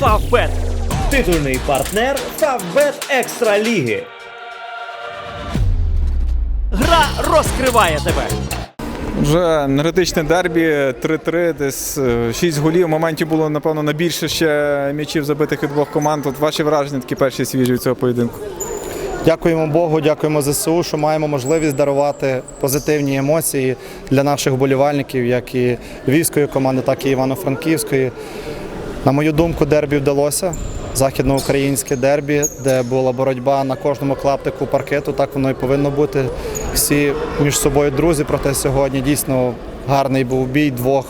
Фавбет. Титульний партнер Фавбет Екстра Ліги. Гра розкриває тебе. Вже енергетичне дербі 3-3, десь 6 голів. Моментів було, напевно, на більше ще м'ячів забитих від двох команд. От ваші враження такі перші свіжі від цього поєдинку. Дякуємо Богу, дякуємо ЗСУ, що маємо можливість дарувати позитивні емоції для наших вболівальників, як і львівської команди, так і Івано-Франківської. На мою думку, дербі вдалося. Західноукраїнське дербі, де була боротьба на кожному клаптику паркету, так воно і повинно бути. Всі між собою друзі, проте сьогодні дійсно гарний був бій двох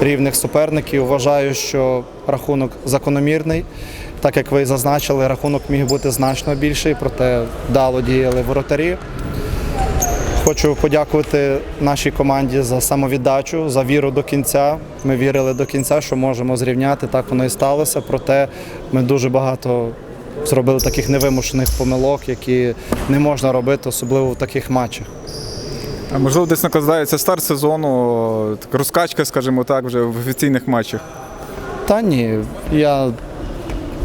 рівних суперників. Вважаю, що рахунок закономірний. Так як ви зазначили, рахунок міг бути значно більший, проте вдало діяли воротарі. Хочу подякувати нашій команді за самовіддачу, за віру до кінця. Ми вірили до кінця, що можемо зрівняти. Так воно і сталося. Проте ми дуже багато зробили таких невимушених помилок, які не можна робити, особливо в таких матчах. Можливо, десь накладається старт сезону, розкачка, скажімо так, вже в офіційних матчах. Та ні, я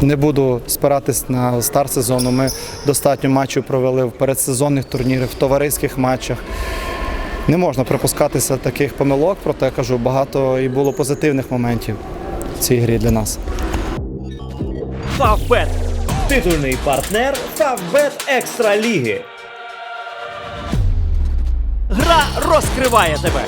не буду спиратись на старт сезону. Ми достатньо матчів провели в передсезонних турнірах, в товариських матчах. Не можна припускатися таких помилок, проте кажу, багато і було позитивних моментів в цій грі для нас. Фавбет. Титульний партнер Фавбет Екстра Ліги. Гра розкриває тебе.